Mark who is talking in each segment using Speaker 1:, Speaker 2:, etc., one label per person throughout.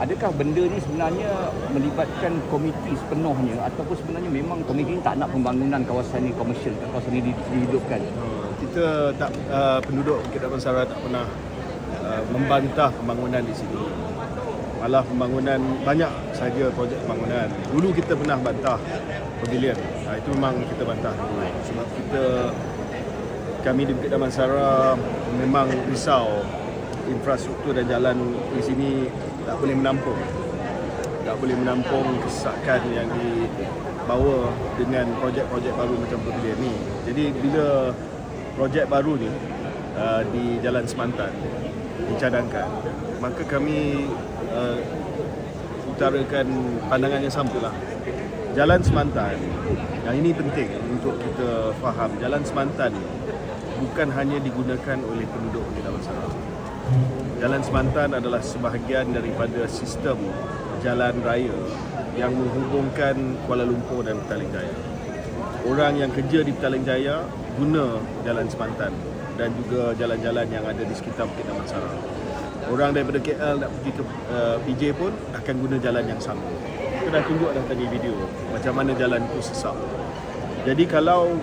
Speaker 1: adakah benda ni sebenarnya melibatkan komiti sepenuhnya ataupun sebenarnya memang komiti ni tak nak pembangunan kawasan ni komersial, kawasan ni di- dihidupkan?
Speaker 2: Uh, kita tak uh, penduduk Bukit Damansara tak pernah uh, membantah pembangunan di sini. Malah pembangunan banyak saja projek pembangunan. Dulu kita pernah bantah pavilion. Uh, itu memang kita bantah dulu. Sebab kita kami di Bukit Damansara memang risau infrastruktur dan jalan di sini tak boleh menampung tak boleh menampung kesesakan yang dibawa dengan projek-projek baru macam pavilion ni. Jadi bila projek baru ni uh, di Jalan Semantan dicadangkan, maka kami uh, utarakan pandangan yang sama lah. Jalan Semantan, yang ini penting untuk kita faham, Jalan Semantan bukan hanya digunakan oleh penduduk di Damansara. Jalan Semantan adalah sebahagian daripada sistem jalan raya yang menghubungkan Kuala Lumpur dan Petaling Jaya. Orang yang kerja di Petaling Jaya guna Jalan Semantan dan juga jalan-jalan yang ada di sekitar Bukit Damansara. Orang daripada KL nak pergi ke uh, PJ pun akan guna jalan yang sama. Kita dah tunjuk dah tadi video macam mana jalan itu sesak. Jadi kalau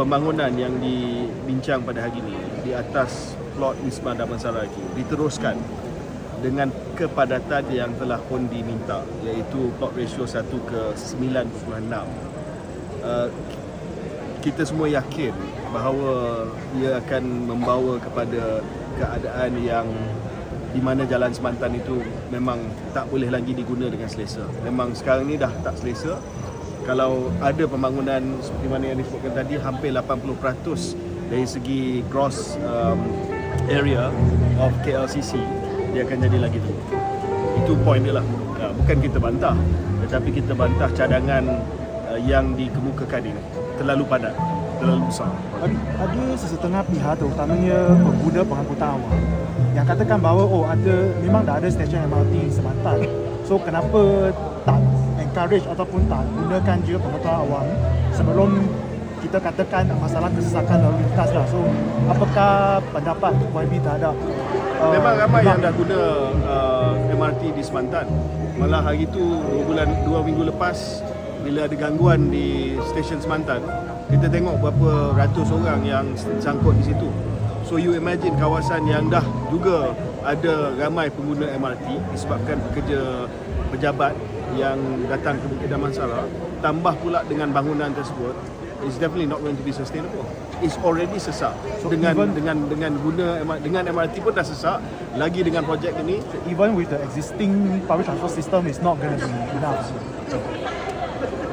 Speaker 2: pembangunan yang dibincang pada hari ini di atas plot Wisma Damansara diteruskan dengan kepadatan yang telah pun diminta iaitu plot ratio 1 ke 9.6 uh, kita semua yakin bahawa ia akan membawa kepada keadaan yang di mana jalan Semantan itu memang tak boleh lagi diguna dengan selesa. Memang sekarang ni dah tak selesa. Kalau ada pembangunan seperti mana yang disebutkan tadi hampir 80% dari segi gross um, area of KLCC dia akan jadi lagi tu. Itu point dia lah. Uh, bukan kita bantah tetapi kita bantah cadangan uh, yang dikemukakan ini terlalu padat, terlalu besar.
Speaker 3: Ada, ada sesetengah pihak terutamanya pengguna pengangkutan awam yang katakan bahawa oh ada memang dah ada stesen MRT Semantan. So kenapa tak encourage ataupun tak gunakan juga pengangkutan awam sebelum kita katakan masalah kesesakan lalu lintas lah. So apakah pendapat YB terhadap uh,
Speaker 2: Memang ramai
Speaker 3: bang-
Speaker 2: yang dah guna uh, MRT di Semantan. Malah hari tu dua bulan dua minggu lepas bila ada gangguan di stesen Semantan, kita tengok berapa ratus orang yang sangkut di situ. So you imagine kawasan yang dah juga ada ramai pengguna MRT disebabkan pekerja pejabat yang datang ke Bukit Damansara tambah pula dengan bangunan tersebut it's definitely not going to be sustainable. It's already sesak.
Speaker 3: So
Speaker 2: dengan
Speaker 3: even-
Speaker 2: dengan dengan guna dengan MRT pun dah sesak, lagi dengan projek ini
Speaker 3: even with the existing public transport system is not going to be enough.